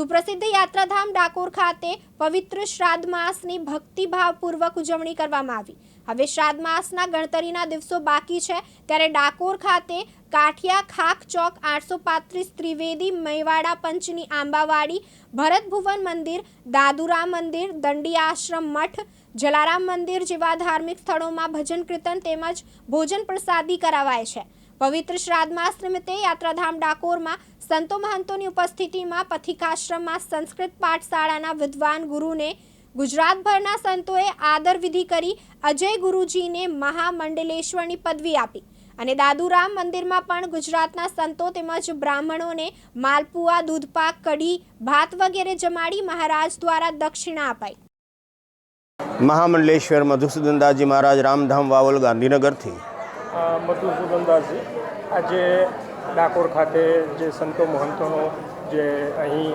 સુપ્રસિદ્ધ યાત્રાધામ ડાકોર ખાતે પવિત્ર શ્રાદ્ધ માસની ભક્તિભાવપૂર્વક ઉજવણી કરવામાં આવી. હવે શ્રાદ્ધ માસના ગણતરીના દિવસો બાકી છે ત્યારે ડાકોર ખાતે કાઠિયા ખાક ચોક આઠસો પાંત્રીસ ત્રિવેદી મૈવાડા પંચની આંબાવાડી ભરત ભુવન મંદિર, દાદુરામ મંદિર, દંડી આશ્રમ મઠ, જલારામ મંદિર જેવા ધાર્મિક સ્થળોમાં ભજન કીર્તન તેમજ ભોજન પ્રસાદી કરાવાય છે. પવિત્ર શ્રાદ્ધ માસ નિમિત્તે યાત્રાધામ ડાકોરમાં સંતો મહંતોની ઉપસ્થિતિમાં પથિકાશ્રમમાં સંસ્કૃત પાઠશાળાના વિદ્વાન ગુરુને ગુજરાતભરના સંતોએ આદર વિધિ કરી અજય ગુરુજીને મહામંડલેશ્વરની પદવી આપી. અને દાદુરામ મંદિરમાં પણ ગુજરાતના સંતો તેમજ બ્રાહ્મણોને માલપુઆ દૂધપાક કઢી ભાત વગેરે જમાડી મહારાજ દ્વારા દક્ષિણા અપાઈ. મહામંડલેશ્વર મધુસૂદનદાસજી મહારાજ રામધામ વાવલ ગાંધીનગરથી. મધુસૂદનદાસજી આજે ડાકોર ખાતે જે સંતો મહંતોનો જે અહીં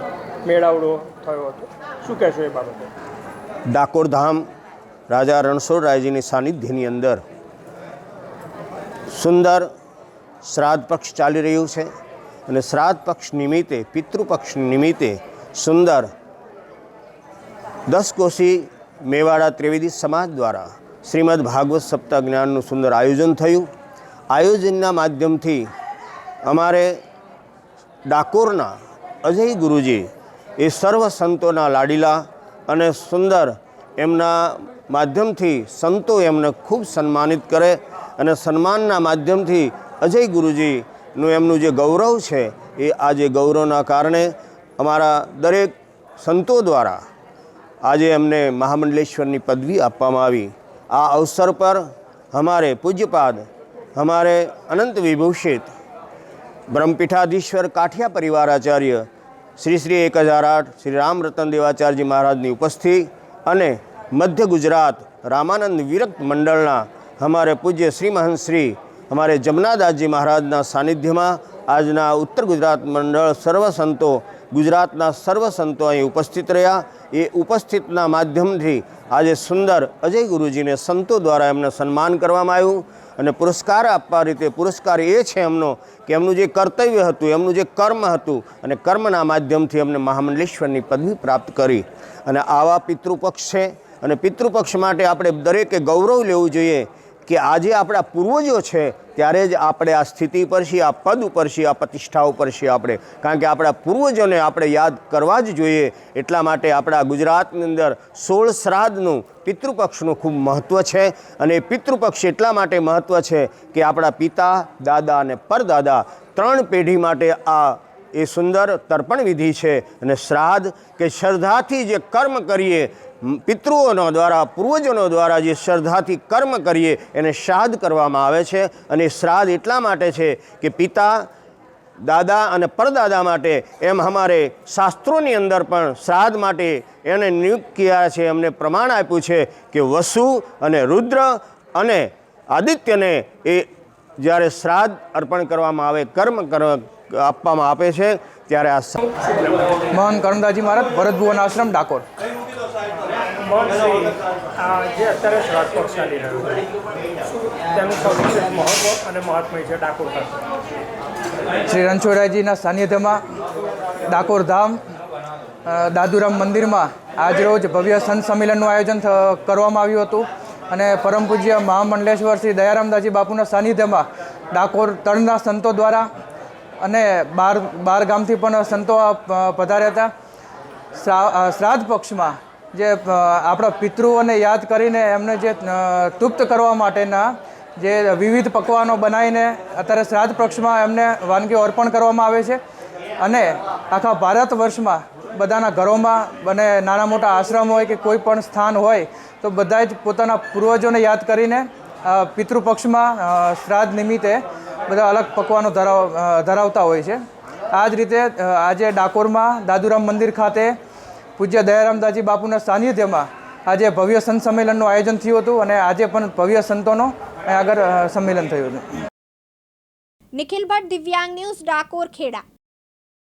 મેળાવડો થયો હતો. શું કહેશો એ બાબતે? ડાકોર ધામ રાજા રણછોડરાયજીની સાનિધ્યની અંદર સુંદર શ્રાદ્ધ પક્ષ ચાલી રહ્યું છે અને શ્રાદ્ધ પક્ષ નિમિત્તે પિતૃપક્ષ નિમિત્તે સુંદર દસ કોશી મેવાડા ત્રિવેદી સમાજ દ્વારા શ્રીમદ ભાગવત સપ્તાહ જ્ઞાનનું સુંદર આયોજન થયું. આયોજનના માધ્યમથી અમારે ડાકોરના અજય ગુરુજી એ સર્વ સંતોના લાડીલા અને સુંદર એમના માધ્યમથી સંતો એમને ખૂબ સન્માનિત કરે અને સન્માનના માધ્યમથી અજય ગુરુજીનું એમનું જે ગૌરવ છે એ આજે ગૌરવના કારણે અમારા દરેક સંતો દ્વારા આજે એમને મહામંડલેશ્વરની પદવી આપવામાં આવી. આ અવસર પર અમારે પૂજ્યપાદ, અમારે અનંત વિભૂષિત બ્રહ્મપીઠાધીશ્વર કાઠિયા પરિવારાચાર્ય શ્રી શ્રી એક હજાર આઠ શ્રી રામ રતન દેવાચાર્યજી મહારાજની ઉપસ્થિતિ અને મધ્ય ગુજરાત રામાનંદ વિરક્ત મંડળના અમારે પૂજ્ય શ્રી મહંશ્રી અમારે જમનાદાસજી મહારાજના સાનિધ્યમાં આજના ઉત્તર ગુજરાત મંડળ સર્વ સંતો, ગુજરાતના સર્વ સંતો અહીં ઉપસ્થિત રહ્યા. એ ઉપસ્થિતના માધ્યમથી આજે સુંદર અજય ગુરુજીને સંતો દ્વારા એમને સન્માન કરવામાં આવ્યું. અને પુરસ્કાર આપવા રીતે પુરસ્કાર એ છે એમનો કે એમનું જે કર્તવ્ય હતું, એમનું જે કર્મ હતું અને કર્મના માધ્યમથી એમને મહામંડલેશ્વરની પદવી પ્રાપ્ત કરી. અને આવા પિતૃપક્ષ છે અને પિતૃપક્ષ માટે આપણે દરેકે ગૌરવ લેવું જોઈએ કે આજે આપણા પૂર્વજો છે, ત્યારે જ આપણે આ સ્થિતિ પર છીએ આ પદ ઉપર છીએ આ પ્રતિષ્ઠા ઉપર છીએ આપણે, કારણ કે આપણા પૂર્વજોને આપણે યાદ કરવા જ જોઈએ. એટલા માટે આપણા ગુજરાતની અંદર સોળ શ્રાદ્ધનું પિતૃપક્ષનું ખૂબ મહત્ત્વ છે અને પિતૃપક્ષ એટલા માટે મહત્ત્વ છે કે આપણા પિતા, દાદા અને પરદાદા ત્રણ પેઢી માટે આ એ સુંદર તર્પણ વિધિ છે. અને શ્રાદ્ધ કે શ્રદ્ધાથી જે કર્મ કરીએ, પિતૃઓનો દ્વારા, પૂર્વજોનો દ્વારા જે શ્રદ્ધાથી કર્મ કરીએ, એને શ્રાદ્ધ કરવામાં આવે છે. અને શ્રાદ્ધ એટલા માટે છે કે પિતા, દાદા અને પરદાદા માટે એમ અમારે શાસ્ત્રોની અંદર પણ શ્રાદ્ધ માટે એને નિયુક્ત કર્યા છે. એમને પ્રમાણ આપ્યું છે કે વસુ અને રુદ્ર અને આદિત્યને એ જ્યારે શ્રાદ્ધ અર્પણ કરવામાં આવે, કર્મ આપવામાં આપે છે ત્યારે આ મહંત કરમદાસજી મહારાજ, ભરત ભુવન આશ્રમ, ડાકોર. શ્રી રણછોડરાયજીના સાનિધ્યમાં ડાકોર ધામ દાદુરામ મંદિરમાં આજરોજ ભવ્ય સંત સંમેલનનું આયોજન કરવામાં આવ્યું હતું અને પરમ પૂજ્ય મહામંડલેશ્વર શ્રી દયારામદાસજી બાપુના સાનિધ્યમાં ડાકોર તળના સંતો દ્વારા અને બાર બાર ગામથી પણ સંતો પધાર્યા હતા. શ્રાદ્ધ પક્ષમાં જે આપણા પિતૃઓને યાદ કરીને એમને જે તૃપ્ત કરવા માટેના જે વિવિધ પકવાનો બનાવીને અત્યારે શ્રાદ્ધ પક્ષમાં એમને વાનગીઓ અર્પણ કરવામાં આવે છે. અને આખા ભારત વર્ષમાં બધાના ઘરોમાં અને નાના મોટા આશ્રમ હોય કે કોઈ પણ સ્થાન હોય, તો બધા જ પોતાના પૂર્વજોને યાદ કરીને પિતૃપક્ષમાં શ્રાદ્ધ નિમિત્તે બધા અલગ પકવાનો ધરાવ ધરાવતા હોય છે. આ જ રીતે આજે ડાકોરમાં દાદુરામ મંદિર ખાતે પૂજ્ય દયારામદાસજી બાપુના સાનિધ્યમાં આજે ભવ્ય સંત સંમેલનનું આયોજન થયું હતું અને આજે પણ ભવ્ય સંતોનો આગળ સંમેલન થયું હતું. નિખિલ ભટ્ટ, દિવ્યાંગ ન્યૂઝ, ડાકોર, ખેડા.